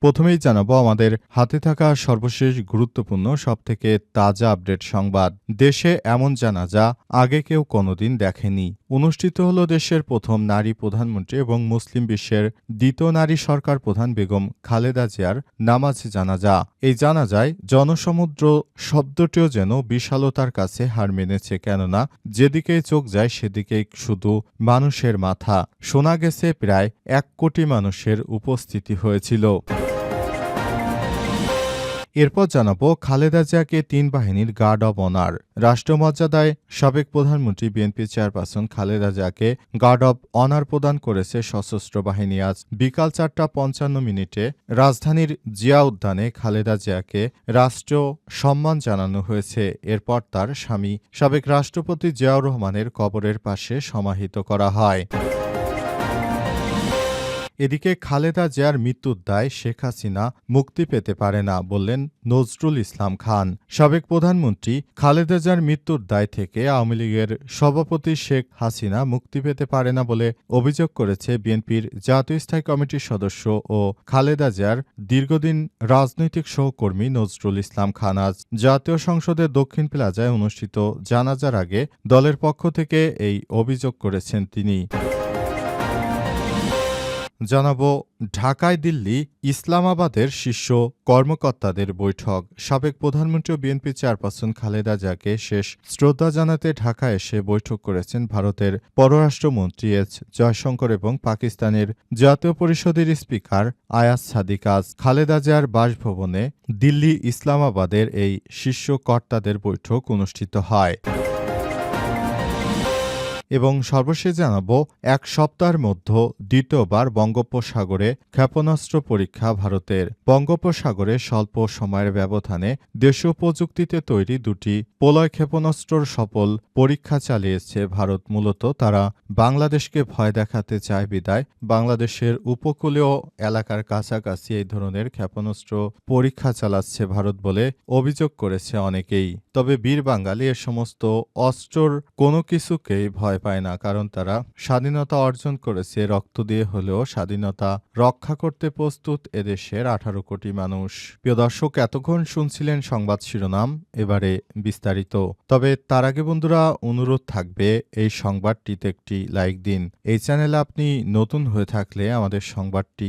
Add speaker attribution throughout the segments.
Speaker 1: প্রথমেই জানাব, আমাদের হাতে থাকা সর্বশেষ গুরুত্বপূর্ণ, সবথেকে তাজা আপডেট সংবাদ। দেশে এমন জানাজা আগে কেউ কোনোদিন দেখেনি। অনুষ্ঠিত হল দেশের প্রথম নারী প্রধানমন্ত্রী এবং মুসলিম বিশ্বের দ্বিতীয় নারী সরকার প্রধান বেগম খালেদা জিয়ার নামাজ জানাজা। এই জানাজায় জনসমুদ্র শব্দটিও যেন বিশালতার কাছে হার মেনেছে, কেননা যেদিকেই চোখ যায় সেদিকেই শুধু মানুষের মাথা। শোনা গেছে প্রায় এক কোটি মানুষের উপস্থিতি হয়েছিল। এরপর জানাব খালেদা জিয়াকে তিন বাহিনীর গার্ড অব অনার রাষ্ট্রমর্যাদায় সাবেক প্রধানমন্ত্রী বিএনপি চেয়ারপারসন খালেদা জিয়াকে গার্ড অব অনার প্রদান করেছে সশস্ত্র বাহিনী। আজ বিকাল চারটা পঞ্চান্ন মিনিটে রাজধানীর জিয়া উদ্যানে খালেদা জিয়াকে রাষ্ট্র সম্মান জানানো হয়েছে। এরপর তার স্বামী সাবেক রাষ্ট্রপতি জিয়াউর রহমানের কবরের পাশে সমাহিত করা হয়। এদিকে খালেদা জিয়ার মৃত্যুর দায় শেখ হাসিনা মুক্তি পেতে পারে না বললেন নজরুল ইসলাম খান। সাবেক প্রধানমন্ত্রী খালেদা জিয়ার মৃত্যুর দায় থেকে আওয়ামী লীগের সভাপতি শেখ হাসিনা মুক্তি পেতে পারে না বলে অভিযোগ করেছে বিএনপির জাতীয় স্থায়ী কমিটির সদস্য ও খালেদা জিয়ার দীর্ঘদিন রাজনৈতিক সহকর্মী নজরুল ইসলাম খান আজ জাতীয় সংসদের দক্ষিণ প্লাজায় অনুষ্ঠিত জানাজার আগে দলের পক্ষ থেকে এই অভিযোগ করেছেন তিনি। জানাব, ঢাকায় দিল্লি ইসলামাবাদের শীর্ষ কর্মকর্তাদের বৈঠক। সাবেক প্রধানমন্ত্রী বিএনপি চেয়ারপারসন খালেদা জিয়াকে শেষ শ্রদ্ধা জানাতে ঢাকা এসে বৈঠক করেছেন ভারতের পররাষ্ট্রমন্ত্রী এস জয়শঙ্কর এবং পাকিস্তানের জাতীয় পরিষদের স্পিকার আয়াজ সাদিকাজ। খালেদা জিয়ার বাসভবনে দিল্লি ইসলামাবাদের এই শীর্ষ কর্তাদের বৈঠক অনুষ্ঠিত হয়। এবং সর্বশেষ জানাব, এক সপ্তাহের মধ্যে দ্বিতীয়বার বঙ্গোপসাগরে ক্ষেপণাস্ত্র পরীক্ষা ভারতের। বঙ্গোপসাগরে স্বল্প সময়ের ব্যবধানে দেশীয় প্রযুক্তিতে তৈরি দুটি পোলয় ক্ষেপণাস্ত্রর সফল পরীক্ষা চালিয়েছে ভারত। মূলত তারা বাংলাদেশকে ভয় দেখাতে চায় বিদায়। বাংলাদেশের উপকূলীয় এলাকার কাছাকাছি এই ধরনের ক্ষেপণাস্ত্র পরীক্ষা চালাচ্ছে ভারত বলে অভিযোগ করেছে অনেকেই। তবে বীর বাঙালি এ সমস্ত অস্ত্রর কোনো কিছুকেই ভয় ভয় পায় না, কারণ তারা স্বাধীনতা অর্জন করেছে। রক্ত দিয়ে হলেও স্বাধীনতা রক্ষা করতে প্রস্তুত এদেশের আঠারো কোটি মানুষ। প্রিয় দর্শক, এতক্ষণ শুনছিলেন সংবাদ শিরোনাম, এবারে বিস্তারিত। তবে তার আগে বন্ধুরা, অনুরোধ থাকবে, এই সংবাদটিতে একটি লাইক দিন। এই চ্যানেলে আপনি নতুন হয়ে থাকলে আমাদের সংবাদটি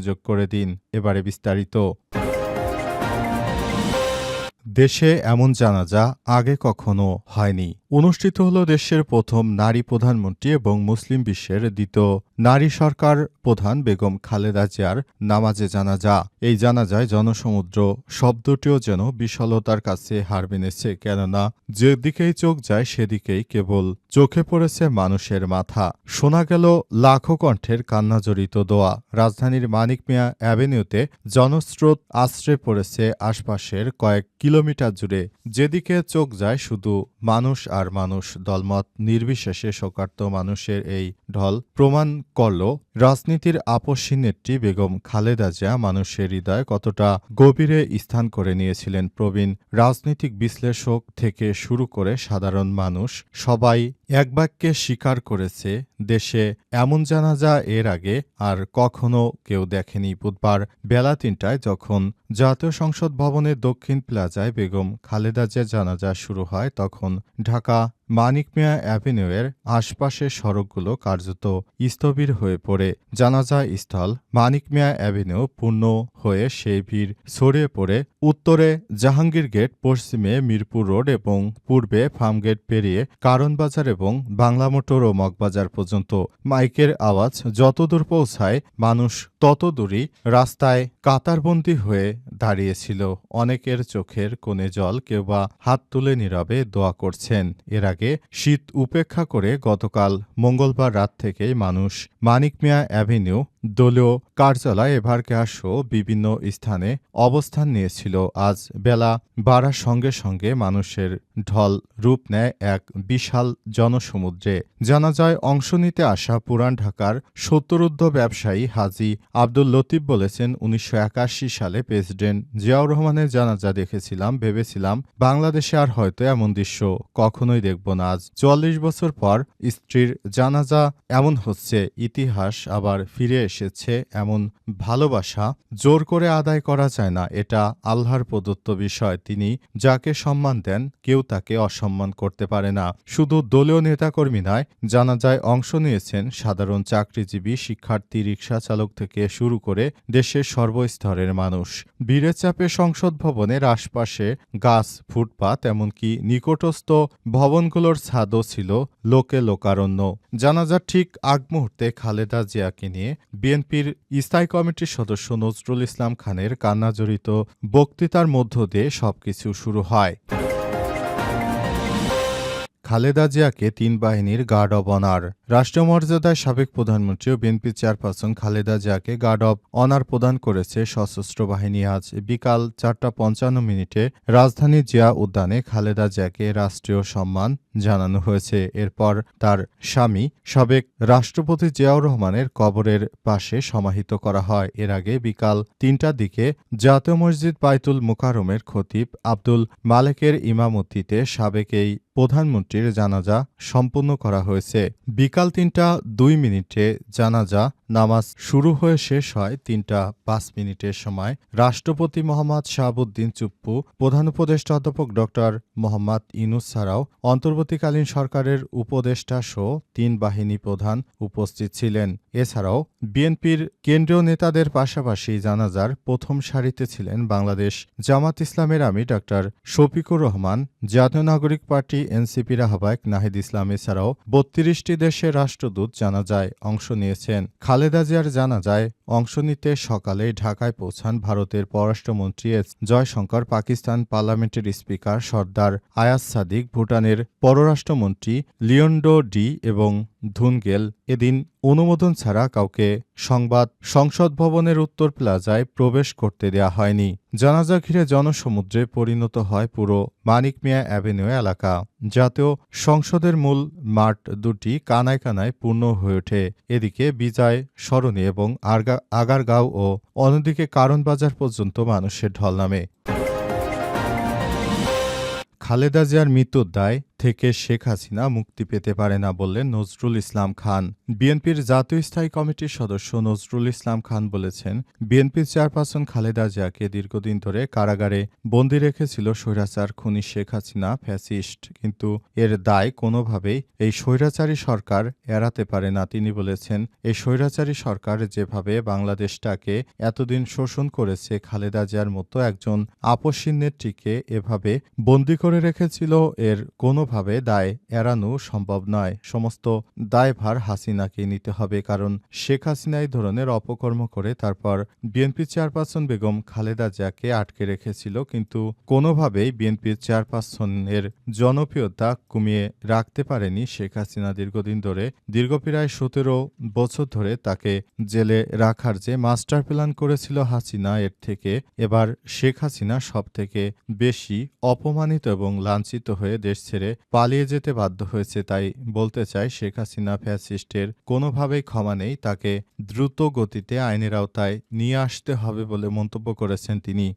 Speaker 1: করে দিন এবারে বিস্তারিত। দেশে এমন জানাজা আগে কখনো হয়নি। অনুষ্ঠিত হল দেশের প্রথম নারী প্রধানমন্ত্রী এবং মুসলিম বিশ্বের দ্বিতীয় নারী সরকার প্রধান বেগম খালেদা জিয়ার নামাজে জানাজা। এই জানাজায় জনসমুদ্র শব্দটিও যেন বিশালতার কাছে হার মেনেছে, কেননা যেদিকেই চোখ যায় সেদিকেই কেবল চোখে পড়েছে মানুষের মাথা। শোনা গেল লাখো কণ্ঠের কান্নাজড়িত দোয়া। রাজধানীর মানিক মিয়া অ্যাভিনিউতে জনস্রোত আশ্রে পড়েছে আশপাশের কয়েক কিলোমিটার জুড়ে। যেদিকে চোখ যায় শুধু মানুষ আর মানুষ দলমত নির্বিশেষে শোকার্ত মানুষের এই ঢল প্রমাণ করল রাজনীতির আপসী নেত্রী বেগম খালেদা জিয়া মানুষের হৃদয় কতটা গভীরে স্থান করে নিয়েছিলেন প্রবীণ রাজনৈতিক বিশ্লেষক থেকে শুরু করে সাধারণ মানুষ, সবাই এক বাক্যে স্বীকার করেছে, দেশে এমন জানাজা এর আগে আর কখনো কেউ দেখেনি। বুধবার বেলা তিনটায় যখন জাতীয় সংসদ ভবনের দক্ষিণ প্লাজায় বেগম খালেদা জিয়া জানাজা শুরু হয়, তখন ঢাকা মানিক মিয়া অ্যাভিনিউয়ের আশপাশের সড়কগুলো কার্যত স্থবির হয়ে পড়ে। জানাজা স্থল মানিক মিয়া অ্যাভিনিউ পূর্ণ হয়ে সেই ভিড় ছড়িয়ে পড়ে উত্তরে জাহাঙ্গীর গেট, পশ্চিমে মিরপুর রোড এবং পূর্বে ফার্মগেট পেরিয়ে কারণবাজার এবং বাংলা মোটর ও মগবাজার পর্যন্ত। মাইকের আওয়াজ যতদূর পৌঁছায়, মানুষ ততদূরই রাস্তায় কাতারবন্দি হয়ে দাঁড়িয়েছিল। অনেকের চোখের কোণে জল, কেউ বা হাত তুলে নীরবে দোয়া করছেন। এর আগে শীত উপেক্ষা করে গতকাল মঙ্গলবার রাত থেকেই মানুষ মানিক মিয়া অ্যাভিনিউ দলীয় কার্যালয় আসো বিভিন্ন স্থানে অবস্থান নিয়েছিল। আজ বেলা বাড়ার সঙ্গে সঙ্গে মানুষের ঢল রূপ নেয় এক বিশাল জনসমুদ্রে। জানা যায় অংশ নিতে আসা পুরান ঢাকার সত্তরুদ্ধ ব্যবসায়ী হাজি আব্দুল লতিফ বলেছেন, উনিশশো একাশি সালে প্রেসিডেন্ট জিয়াউর রহমানের জানাজা দেখেছিলাম, ভেবেছিলাম বাংলাদেশে আর হয়তো এমন দৃশ্য কখনোই দেখব না। আজ চুয়াল্লিশ বছর পর স্ত্রীর জানাজা এমন হচ্ছে, ইতিহাস আবার ফিরে এসেছে এমন ভালোবাসা জোর করে আদায় করা যায় না, এটা আল্লাহর প্রদত্ত বিষয়। তিনি যাকে সম্মান দেন, কেউ তাকে অসম্মান করতে পারে না। শুধু দলীয় নেতাকর্মী নয়, জানাজায় অংশ নিয়েছেন সাধারণ চাকরিজীবী শিক্ষার্থী রিক্সা চালক থেকে শুরু করে দেশের সর্বস্তরের মানুষ। বীরের চাপে সংসদ ভবনের আশপাশে গাছ, ফুটপাত, এমনকি নিকটস্থ ভবনগুলোর ছাদও ছিল লোকে লোকারণ্য। জানাজার ঠিক আগ মুহূর্তে খালেদা জিয়াকে নিয়ে বিএনপির স্থায়ী কমিটির সদস্য নজরুল ইসলাম খানের কান্নাজড়িত বক্তৃতার মধ্য দিয়ে সবকিছু শুরু হয়। খালেদা জিয়াকে তিন বাহিনীর গার্ড অব অনার। রাষ্ট্রমর্যাদায় সাবেক প্রধানমন্ত্রী ও বিএনপি চেয়ারপারসন খালেদা জিয়াকে গার্ড অব অনার প্রদান করেছে সশস্ত্র বাহিনী আজ। বিকাল চারটা পঞ্চান্ন মিনিটে রাজধানী জিয়া উদ্যানে খালেদা জিয়াকে রাষ্ট্রীয় সম্মান জানানো হয়েছে। এরপর তার স্বামী সাবেক রাষ্ট্রপতি জিয়াউর রহমানের কবরের পাশে সমাহিত করা হয়। এর আগে বিকাল তিনটার দিকে জাতীয় মসজিদ বাইতুল মুকারমের খতিব আব্দুল মালেকের ইমামতিতে সাবেক এই প্রধানমন্ত্রীর জানাজা সম্পন্ন করা হয়েছে। বিকাল তিনটা দুই মিনিটে জানাজা নামাজ শুরু হয়ে শেষ হয় তিনটা পাঁচ মিনিটের সময়। রাষ্ট্রপতি মোহাম্মদ শাহাবুদ্দিন চুপ্পু, প্রধান উপদেষ্টা অধ্যাপক ড মোহাম্মদ ইনুস ছাড়াও অন্তর্বর্তীকালীন সরকারের উপদেষ্টা সহ তিন বাহিনী প্রধান উপস্থিত ছিলেন। এছাড়াও বিএনপির কেন্দ্রীয় নেতাদের পাশাপাশি জানাজার প্রথম সারিতে ছিলেন বাংলাদেশ জামাত ইসলামের আমি ড শফিকুর রহমান, জাতীয় নাগরিক পার্টি এনসিপির আহ্বায়ক নাহিদ ইসলাম এছাড়াও বত্রিশটি দেশের রাষ্ট্রদূত জানাজায় অংশ নিয়েছেন। খালেদা জিয়ার জানাজায় অংশ নিতে সকালে ঢাকায় পৌঁছান ভারতের পররাষ্ট্রমন্ত্রী এস জয়শঙ্কর, পাকিস্তান পার্লামেন্টের স্পিকার সর্দার আয়াস সাদিক, ভুটানের পররাষ্ট্রমন্ত্রী লিওন্ডো ডি এবং ধুনগেল এদিন অনুমোদন ছাড়া কাউকে সংবাদ সংসদ ভবনের উত্তর প্লাজায় প্রবেশ করতে দেয়া হয়নি। জানাজা ঘিরে জনসমুদ্রে পরিণত হয় পুরো মানিক মিয়া অ্যাভিনিউ এলাকা। জাতীয় সংসদের মূল মাঠ দুটি কানায় কানায় পূর্ণ হয়ে ওঠে। এদিকে বিজয় সরণি এবং আরগা- আগারগাঁও ও অন্যদিকে কারণবাজার পর্যন্ত মানুষের ঢল নামে। খালেদা জিয়ার মৃত্যুর দায় থেকে শেখ হাসিনা মুক্তি পেতে পারে না বললেন নজরুল ইসলাম খান। বিএনপির জাতীয় স্থায়ী কমিটির সদস্য নজরুল ইসলাম খান বলেছেন, বিএনপির চেয়ারপারসন খালেদা জিয়াকে দীর্ঘদিন ধরে কারাগারে বন্দি রেখেছিল স্বৈরাচার খুনি শেখ হাসিনা, ফ্যাসিস্ট। কিন্তু এর দায় কোনোভাবেই এই স্বৈরাচারী সরকার এড়াতে পারে না। তিনি বলেছেন, এই স্বৈরাচারী সরকার যেভাবে বাংলাদেশটাকে এতদিন শোষণ করেছে, খালেদা জিয়ার মতো একজন আপসীন নেত্রীকে এভাবে বন্দি করে রেখেছিল, এর কোনোভাবে দায় এড়ানো সম্ভব নয়। সমস্ত দায়ভার হাসিনাকে নিতে হবে, কারণ শেখ হাসিনা এই ধরনের অপকর্ম করে তারপর বিএনপি চেয়ারপারসন বেগম খালেদা জিয়াকে আটকে রেখেছিল, কিন্তু কোনোভাবেই বিএনপির চেয়ারপারসনের জনপ্রিয়তা কমিয়ে রাখতে পারেনি শেখ হাসিনা। দীর্ঘদিন ধরে, দীর্ঘ প্রায় সতেরো বছর ধরে তাকে জেলে রাখার যে মাস্টার প্ল্যান করেছিল হাসিনা, এর থেকে এবার শেখ হাসিনা সব থেকে বেশি অপমানিত এবং লাঞ্ছিত হয়ে দেশ ছেড়ে পালিয়ে যেতে বাধ্য হয়েছে, তাই বলতে চাই শেখ হাসিনা ফ্যাসিস্টের কোনোভাবেই ক্ষমা নেই, তাকে দ্রুত গতিতে আইনের আওতায় নিয়ে আসতে হবে বলে মন্তব্য করেছেন তিনি।